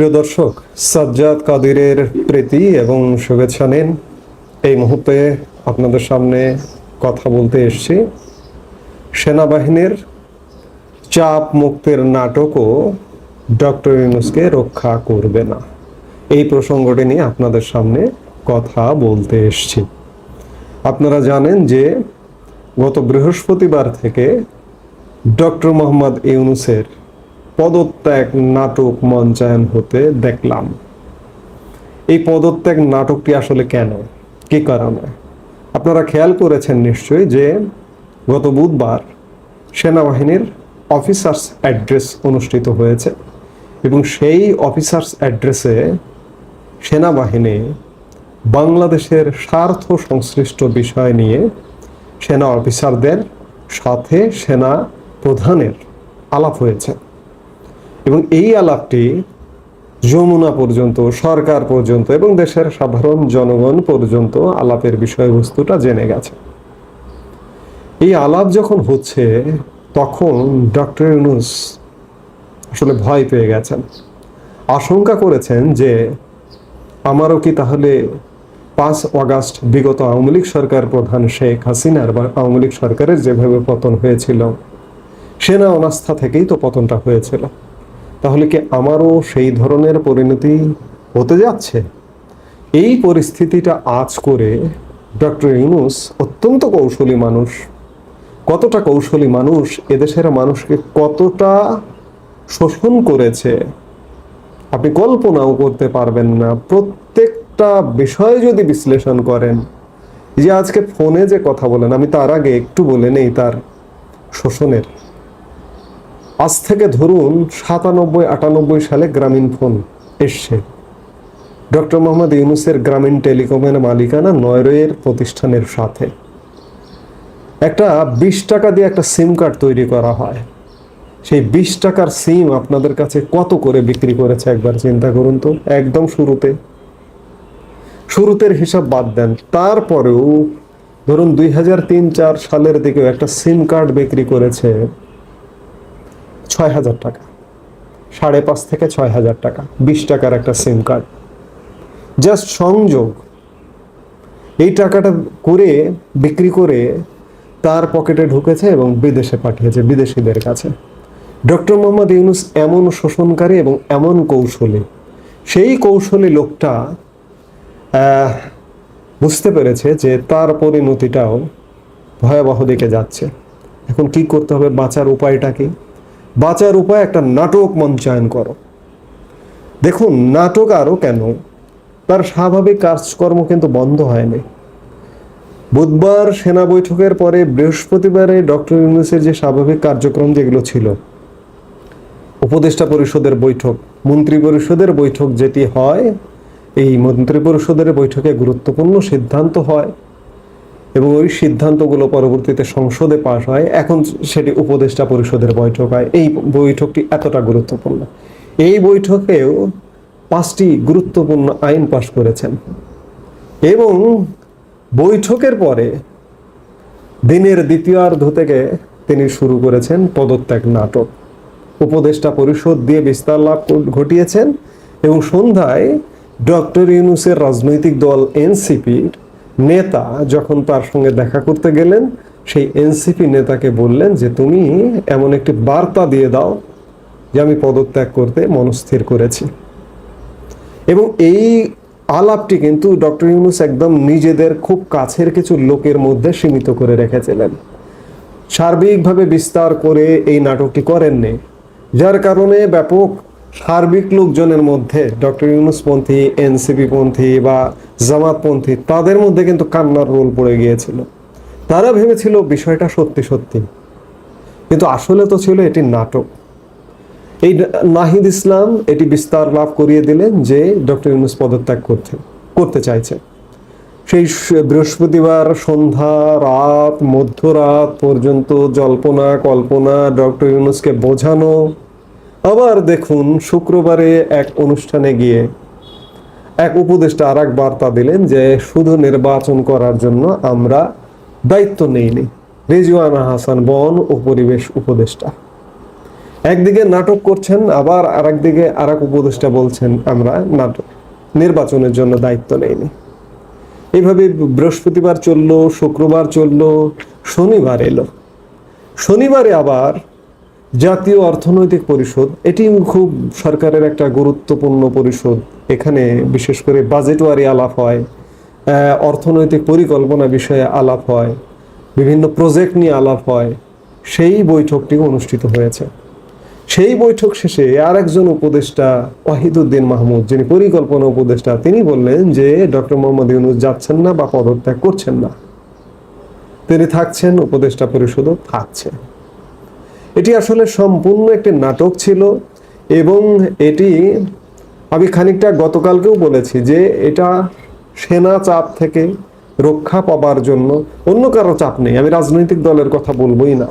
প্রিয় দর্শক, সাজ্জাদ কাদিরের প্রীতি এবং শুভেচ্ছা নিন। এই মুহূর্তে আপনাদের সামনে কথা বলতে এসেছি। সেনাবাহিনীর চাপ মুক্তির নাটকও ডক্টর ইউনুসকে রক্ষা করবে না। এই প্রসঙ্গটি নিয়ে আপনাদের সামনে কথা বলতে এসেছি। আপনারা জানেন যে গত বৃহস্পতিবার থেকে ডক্টর মোহাম্মদ ইউনুসের পদত্যাগ নাটক মঞ্চায়ন হতে দেখলাম। এই পদত্যাগ নাটকটি আসলে কেন? কি কারণে? আপনারা খেয়াল করেছেন নিশ্চয়ই যে গত বুধবার সেনাবাহিনীর অফিসার্স অ্যাড্রেস অনুষ্ঠিত হয়েছে এবং সেই অফিসার্স অ্যাড্রেসে সেনাবাহিনী বাংলাদেশের স্বার্থ সংশ্লিষ্ট বিষয় নিয়ে সেনা অফিসারদের সাথে সেনা প্রধানের আলাপ হয়েছে। এবং এই আলাপটি যমুনা পর্যন্ত, সরকার পর্যন্ত এবং দেশের সাধারণ জনগণ পর্যন্ত আলাপের বিষয়বস্তুটা জেনে গেছে। এই আলাপ যখন হচ্ছে, তখন ডক্টর ইউনুস আসলে ভয় পেয়ে গেছেন। আশঙ্কা করেছেন যে, আমারও কি তাহলে পাঁচ অগাস্ট বিগত আওয়ামী লীগ সরকার প্রধান শেখ হাসিনার বা আওয়ামী লীগ সরকারের যেভাবে পতন হয়েছিল, সেনা অনাস্থা থেকেই তো পতনটা হয়েছিল। তাহলে কি আমারও সেই ধরনের পরিণতি হতে যাচ্ছে? এই পরিস্থিতিটা আজ করে ডক্টর ইউনুস অত্যন্ত কৌশলী মানুষ। কতটা কৌশলী মানুষ এদেশের মানুষকে কতটা শোষণ করেছে, আপনি কল্পনাও করতে পারবেন না। প্রত্যেকটা বিষয় যদি বিশ্লেষণ করেন, যে আজকে ফোনে যে কথা বলেন, আমি তার আগে একটু বলে নেই তার শোষণের। আজ থেকে ধরুন সাতানব্বই, আটানব্বই সালে গ্রামীণ ফোন এসছে। ডক্টর মোহাম্মদ ইউনুসের গ্রামীণ টেলিকমের মালিকানা নয়রয়ের প্রতিষ্ঠানের সাথে। একটা বিশ টাকা দিয়ে একটা সিম কার্ড তৈরি করা হয়। সেই বিশ টাকার সিম আপনাদের কাছে কত করে বিক্রি করেছে একবার চিন্তা করুন তো, একদম শুরুতে। শুরুতের হিসাব বাদ দেন, তারপরেও ধরুন দুই হাজার তিন, চার সালের দিকেও একটা সিম কার্ড বিক্রি করেছে ছয় হাজার টাকা। সাড়ে পাঁচ থেকে ছয় হাজার টাকা, বিশ টাকার একটা সিম কার্ড জাস্ট সংযোগ। এই টাকাটা করে, বিক্রি করে তার পকেটে ঢুকেছে এবং বিদেশে পাঠিয়েছে, বিদেশিদের কাছে। ডক্টর মোহাম্মদ ইউনুস এমন শোষণকারী এবং এমন কৌশলী। সেই কৌশলী লোকটা বুঝতে পেরেছে যে তার পরিণতিটাও ভয়াবহ দিকে যাচ্ছে। এখন কি করতে হবে? বাঁচার উপায়টা কি? বাঁচার উপায় একটা নাটক মঞ্চায়ন করো। দেখুন, নাটক আরও কেন? তার স্বাভাবিক কাজকর্ম কিন্তু বন্ধ হয়নি। বুধবার সেনা বৈঠকের পরে বৃহস্পতিবারে ডক্টর ইউনুসের যে স্বাভাবিক কার্যক্রম যেগুলো ছিল, উপদেষ্টা পরিষদের বৈঠক, মন্ত্রী পরিষদের বৈঠক যেটি হয়, এই মন্ত্রী পরিষদের বৈঠকে গুরুত্বপূর্ণ সিদ্ধান্ত হয়। এবং ওই সিদ্ধান্তগুলো পরবর্তীতে সংসদে পাশ হয়। এখন সেটি উপদেষ্টা পরিষদের বৈঠক হয়। এই বৈঠকটি এতটা গুরুত্বপূর্ণ। এই বৈঠকেও পাঁচটি গুরুত্বপূর্ণ আইন পাশ করেছেন। এবং বৈঠকের পরে দিনের দ্বিতীয়ার্ধ থেকে তিনি শুরু করেছেন পদত্যাগ নাটক। উপদেষ্টা পরিষদ দিয়ে বিস্তার লাভ ঘটিয়েছেন এবং সন্ধ্যায় ডক্টর ইউনুসের রাজনৈতিক দল এনসিপির নেতা যখন তার সঙ্গে দেখা করতে গেলেন, সেই এনসিপি নেতাকে বললেন যে, তুমি এমন একটি বার্তা দিয়ে দাও যে, আমি পদত্যাগ করতে মনস্থির করেছি। এবং এই আলাপটি কিন্তু ডক্টর ইউনুস একদম নিজেদের খুব কাছের কিছু লোকের মধ্যে সীমিত করে রেখেছিলেন। সার্বিকভাবে বিস্তার করে এই নাটকটি করেননি, যার কারণে ব্যাপক সার্বিক লোকজনের মধ্যে ডক্টর ইউনুসপন্থী এনসিপি পন্থী বা জামাতপন্থী, তাদের মধ্যে কিন্তু কান্নার রোল পড়ে গিয়েছিল। তারা ভেবেছিল বিষয়টা সত্যি সত্যি। কিন্তু আসলে তো ছিল এটি নাটক। এই নাহিদ ইসলাম এটি বিস্তার লাভ করিয়ে দিলেন যে ডক্টর ইউনুস পদত্যাগ করতে করতে চাইছে। সেই বৃহস্পতিবার সন্ধ্যা রাত, মধ্যরাত পর্যন্ত জল্পনা, কল্পনা ডক্টর ইউনুসকে বোঝানো আবার দেখুন শুক্রবারে এক অনুষ্ঠানে গিয়ে এক উপদেষ্টা আর এক বার্তা দিলেন যে শুধু নির্বাচন করার জন্য আমরা দায়িত্ব নেইনি। রেজওয়ানা হাসান বন ও পরিবেশ উপদেষ্টা। একদিকে নাটক করছেন, আবার আর একদিকে আর এক উপদেষ্টা বলছেন, আমরা নাটক, নির্বাচনের জন্য দায়িত্ব নেইনি। এইভাবে বৃহস্পতিবার চলল, শুক্রবার চলল, শনিবার এলো। শনিবারে আবার জাতীয় অর্থনৈতিক পরিষদ, এটি খুব সরকারের একটা গুরুত্বপূর্ণ পরিষদ। এখানে বিশেষ করে বাজেটওয়ারি আলাপ হয় অর্থনৈতিক পরিকল্পনা বিষয়ে আলাপ হয়, বিভিন্ন প্রজেক্ট নিয়ে আলাপ হয়। সেই বৈঠকটি অনুষ্ঠিত হয়েছে। সেই বৈঠক শেষে আর একজন উপদেষ্টা ওয়াহিদুদ্দিন মাহমুদ, যিনি পরিকল্পনা উপদেষ্টা, তিনি বললেন যে ডক্টর মোহাম্মদ ইউনুস যাচ্ছেন না বা পদত্যাগ করছেন না। তিনি থাকছেন, উপদেষ্টা পরিষদও থাকছে। এটি আসলে সম্পূর্ণ একটি নাটক ছিল এবং এটি আমি খানিকটা গতকালকেও বলেছি যে এটা সেনা চাপ থেকে রক্ষা পাবার জন্য অন্য কারও চাপ নেই। আমি রাজনৈতিক দলের কথা বলবোই না।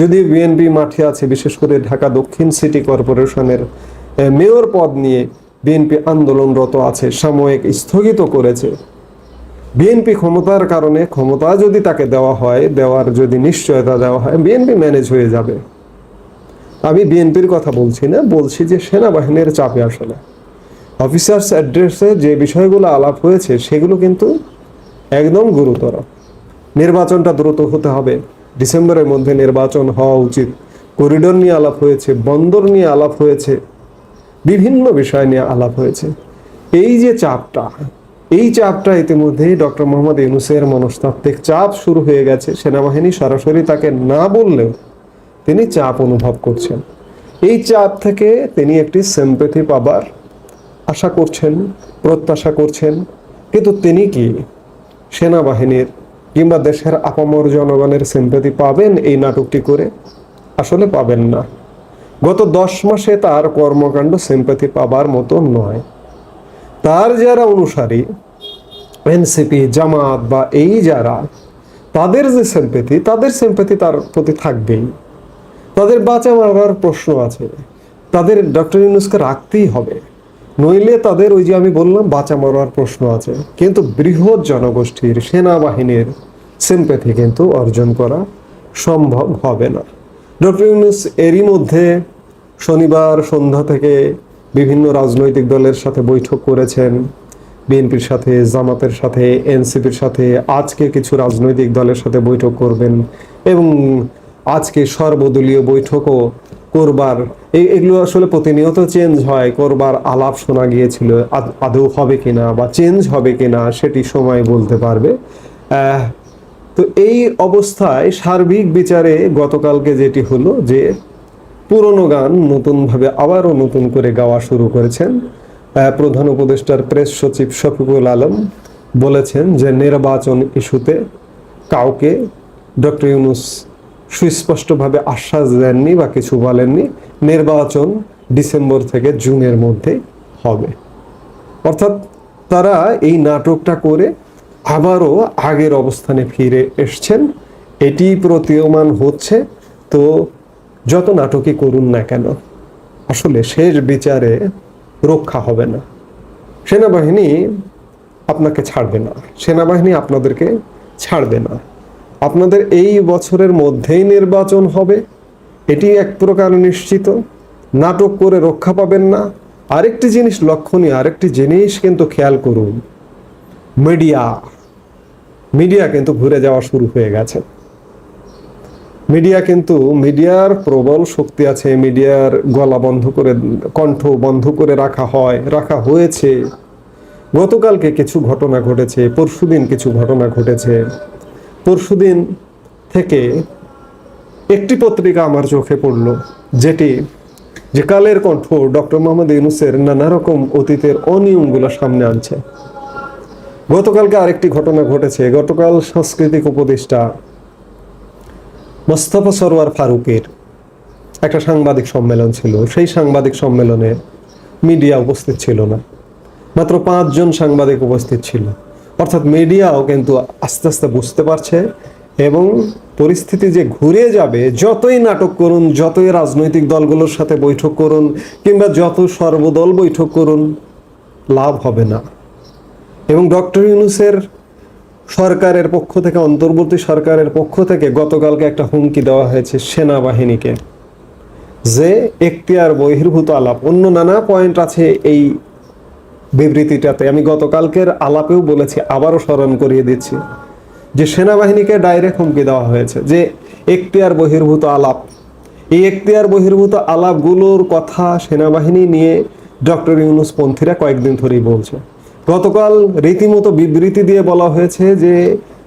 যদি বিএনপি মাঠে আছে, বিশেষ করে ঢাকা দক্ষিণ সিটি কর্পোরেশনের মেয়র পদ নিয়ে বিএনপি আন্দোলনরত আছে, সাময়িক স্থগিত করেছে বিএনপি ক্ষমতার কারণে ক্ষমতা যদি তাকে দেওয়া হয়, দেওয়ার যদি নিশ্চয়তা দেওয়া হয় বিএনপি ম্যানেজ হয়ে যাবে। আমি বিএনপির কথা বলছি না, বলছি যে সেনাবাহিনীর চাপে আসলে। অফিসার্স অ্যাড্রেসে যে বিষয়গুলো আলাপ হয়েছে, সেগুলো কিন্তু একদম গুরুতর। নির্বাচনটা দ্রুত হতে হবে। ডিসেম্বরের মধ্যে নির্বাচন হওয়া উচিত। করিডোর নিয়ে আলাপ হয়েছে, বন্দর নিয়ে আলাপ হয়েছে, বিভিন্ন বিষয় নিয়ে আলাপ হয়েছে। এই যে চাপটা এই চাপটা ইতিমধ্যেই ডক্টর মোহাম্মদ ইউনুসের মনস্তাত্ত্বিক চাপ শুরু হয়ে গেছে। সেনাবাহিনী সরাসরি তাকে না বললেও তিনি চাপ অনুভব করছেন। এই চাপ থেকে তিনি একটি সেম্পেথি পাবার আশা করছেন, প্রত্যাশা করছেন। কিন্তু তিনি কি সেনাবাহিনীর কিংবা দেশের আপামর জনগণের সিম্পেথি পাবেন এই নাটকটি করে? আসলে পাবেন না। গত দশ মাসে তার কর্মকাণ্ড সিম্পেথি পাবার মতো নয়। তার যারা অনুসারী, এনসিপি, জামাত বা এই যারা, তাদের যে সিম্পেথি তাদের সিম্পেথি তার প্রতি থাকবেই। তাদের বাঁচা মারার প্রশ্ন আছে। তাদের ডক্টর ইউনুসকে রাখতেই হবে। নইলে তাদের ওই যে আমি বললাম, বাঁচা মারার প্রশ্ন আছে। কিন্তু বৃহৎ জনগোষ্ঠীর, সেনাবাহিনীর সিম্পেথি কিন্তু অর্জন করা সম্ভব হবে না। ডক্টর ইউনুস এরই মধ্যে শনিবার সন্ধ্যা থেকে বিভিন্ন রাজনৈতিক দলের সাথে বৈঠক করেছেন, বিএনপির সাথে, জামাতের সাথে, এনসিপির সাথে, আজকে কিছু রাজনৈতিক দলের সাথে বৈঠক করবেন এবং আজকে সর্বদলীয় বৈঠকও করবার। এগুলো আসলে প্রতিনিয়ত চেঞ্জ হয়, করবার আলাপ শোনা গিয়েছিল, আদৌ হবে কিনা বা চেঞ্জ হবে কিনা সেটি সময় বলতে পারবে। তো এই অবস্থায় সার্বিক বিচারে গতকালকে যেটি হলো যে পুরনো গান নতুনভাবে আবারও নতুন করে গাওয়া শুরু করেছেন। প্রধান উপদেষ্টার প্রেস সচিব শফিকুল আলম বলেছেন যে নির্বাচন ইস্যুতে কাউকে ডক্টর ইউনুস সুস্পষ্টভাবে আশ্বাস দেননি বা কিছু বলেননি। নির্বাচন ডিসেম্বর থেকে জুনের মধ্যে হবে। অর্থাৎ তারা এই নাটকটা করে আবারও আগের অবস্থানে ফিরে এসছেন। এটি প্রতীয়মান হচ্ছে। তো যত নাটকই করুন না কেন, আসলে শেষ বিচারে রক্ষা হবে না। সেনাবাহিনী আপনাকে ছাড়বে না। সেনাবাহিনী আপনাদেরকে ছাড়বে না। আপনাদের এই বছরের মধ্যেই নির্বাচন হবে। এটি এক প্রকার নিশ্চিত। নাটক করে রক্ষা পাবেন না। আরেকটি জিনিস লক্ষণীয়, আরেকটি জিনিস কিন্তু খেয়াল করুন। মিডিয়া। মিডিয়া কিন্তু ঘুরে যাওয়া শুরু হয়ে গেছে। মিডিয়া কিন্তু মিডিয়ার প্রবল শক্তি আছে, মিডিয়ার গলা বন্ধ করে, কণ্ঠ বন্ধ করে রাখা হয়, রাখা হয়েছে। গতকালকে কিছু ঘটনা ঘটেছে, পরশুদিন কিছু ঘটনা ঘটেছে। পরশুদিন থেকে একটি পত্রিকা আমার চোখে পড়ল, যেটি, যে কালের কণ্ঠ ডক্টর মোহাম্মদ ইউনুসের নানা রকম অতীতের অনিয়মগুলো সামনে আনছে। গতকালকে আরেকটি ঘটনা ঘটেছে, গতকাল সাংস্কৃতিক উপদেষ্টা মোস্তফা সরোয়ার ফারুকের একটা সাংবাদিক সম্মেলন ছিল। সেই সাংবাদিক সম্মেলনে মিডিয়া উপস্থিত ছিল না। মাত্র পাঁচজন সাংবাদিক উপস্থিত ছিল। অর্থাৎ মিডিয়াও কিন্তু আস্তে আস্তে বুঝতে পারছে এবং পরিস্থিতি যে ঘুরে যাবে, যতই নাটক করুন, যতই রাজনৈতিক দলগুলোর সাথে বৈঠক করুন, কিংবা যত সর্বদল বৈঠক করুন, লাভ হবে না। এবং ডক্টর ইউনুসের সরকারের পক্ষ থেকে, অন্তর্বর্তী সরকারের পক্ষ থেকে গতকালকে একটা হুমকি দেওয়া হয়েছে সেনাবাহিনীকে যে এখতিয়ার বহির্ভূত আলাপ। অন্য নানা পয়েন্ট আছে এই বিবৃতিটাতে। আমি গতকালকের আলাপেও বলেছি, আবারও স্মরণ করিয়ে দিচ্ছি যে সেনাবাহিনীকে ডাইরেক্ট হুমকি দেওয়া হয়েছে যে এখতিয়ার বহির্ভূত আলাপ। এই এখতিয়ার বহির্ভূত আলাপগুলোর কথা সেনাবাহিনী নিয়ে ডক্টর ইউনুস পন্থীরা কয়েকদিন ধরেই বলছে। গতকাল রীতিমতো বিবৃতি দিয়ে বলা হয়েছে যে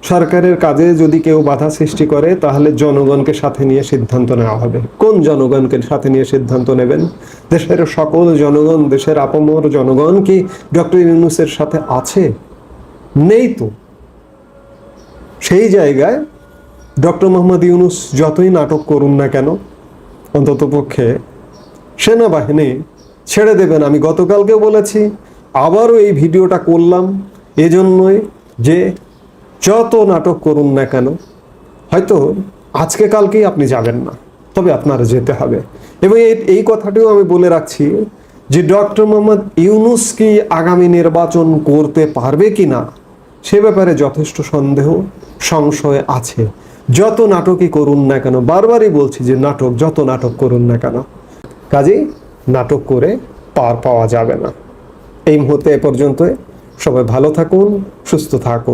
সরকারের কাজে যদি কেউ বাধা সৃষ্টি করে, তাহলে জনগণকে সাথে নিয়ে সিদ্ধান্ত নেওয়া হবে। কোন জনগণকে সাথে নিয়ে সিদ্ধান্ত নেবেন? দেশের সকল জনগণ, দেশের আপমর জনগণ কি ডক্টর ইউনুসের সাথে আছে? নেই তো। সেই জায়গায় ডক্টর মোহাম্মদ ইউনুস যতই নাটক করুন না কেন অন্তত পক্ষে সেনাবাহিনী ছেড়ে দেবেন। আমি গতকালকেও বলেছি আবারও এই ভিডিওটা করলাম এজন্যই যে যত নাটক করুন না কেন, হয়তো আজকে কালকেই আপনি যাবেন না, তবে আপনার যেতে হবে। এবং এই কথাটিও আমি বলে রাখছি যে ডক্টর মোহাম্মদ ইউনুস কি আগামী নির্বাচন করতে পারবে কি না, সে ব্যাপারে যথেষ্ট সন্দেহ, সংশয় আছে। যত নাটকই করুন না কেন, বারবারই বলছি যে নাটক, যত নাটক করুন না কেন, কাজেই নাটক করে পার পাওয়া যাবে না। এই মুহূর্তে এ পর্যন্ত সবাই ভালো থাকুন সুস্থ থাকুন।